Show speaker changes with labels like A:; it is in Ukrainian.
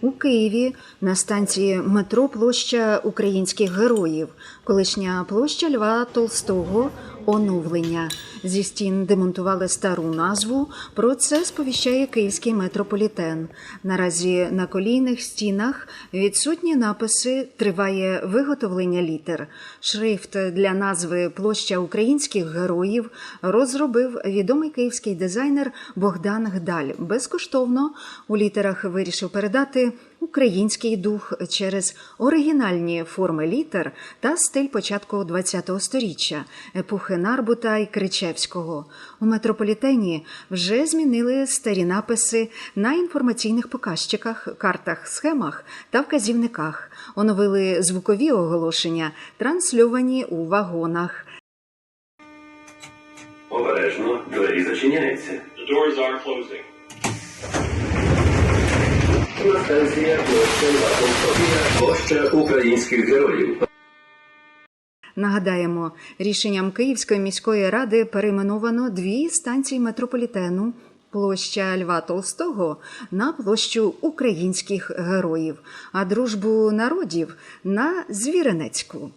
A: У Києві на станції метро площа українських героїв, колишня площа Льва Толстого. Оновлення зі стін демонтували стару назву. Про це сповіщає київський метрополітен. Наразі на колійних стінах відсутні написи. Триває виготовлення літер. Шрифт для назви Площа українських героїв розробив відомий київський дизайнер Богдан Гдаль. Безкоштовно у літерах вирішив передати український дух через оригінальні форми літер та стиль початку ХХ століття, епохи Нарбута і Кричевського. У метрополітені вже змінили старі написи на інформаційних показчиках, картах, схемах та вказівниках. Оновили звукові оголошення, трансльовані у вагонах.
B: Обережно, двері зачиняються.
C: The doors are closing.
B: На станція площа Льва Площа українських героїв.
A: Нагадаємо, рішенням Київської міської ради перейменовано дві станції метрополітену. Площа Льва Толстого на площу українських героїв, а дружбу народів на Звіринецьку.